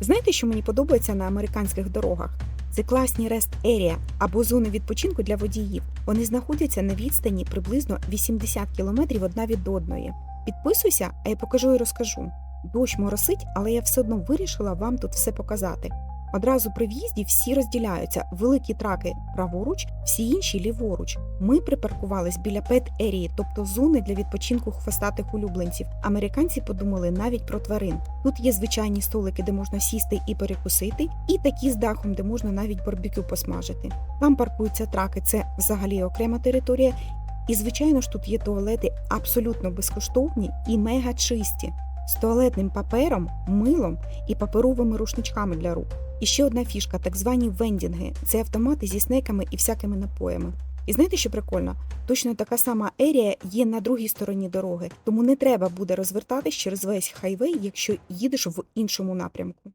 Знаєте, що мені подобається на американських дорогах? Це класні рест ерія або зони відпочинку для водіїв. Вони знаходяться на відстані приблизно 80 км одна від одної. Підписуйся, а я покажу і розкажу. Дощ моросить, але я все одно вирішила вам тут все показати. Одразу при в'їзді всі розділяються: великі траки праворуч, всі інші ліворуч. Ми припаркувались біля пет-ерії, тобто зони для відпочинку хвостатих улюбленців. Американці подумали навіть про тварин. Тут є звичайні столики, де можна сісти і перекусити, і такі з дахом, де можна навіть барбекю посмажити. Там паркуються траки, це взагалі окрема територія. І звичайно ж тут є туалети абсолютно безкоштовні і мега чисті з туалетним папером, милом і паперовими рушничками для рук. І ще одна фішка, так звані вендінги. Це автомати зі снеками і всякими напоями. І знаєте, що прикольно? Точно така сама ерія є на другій стороні дороги, тому не треба буде розвертатись через весь хайвей, якщо їдеш в іншому напрямку.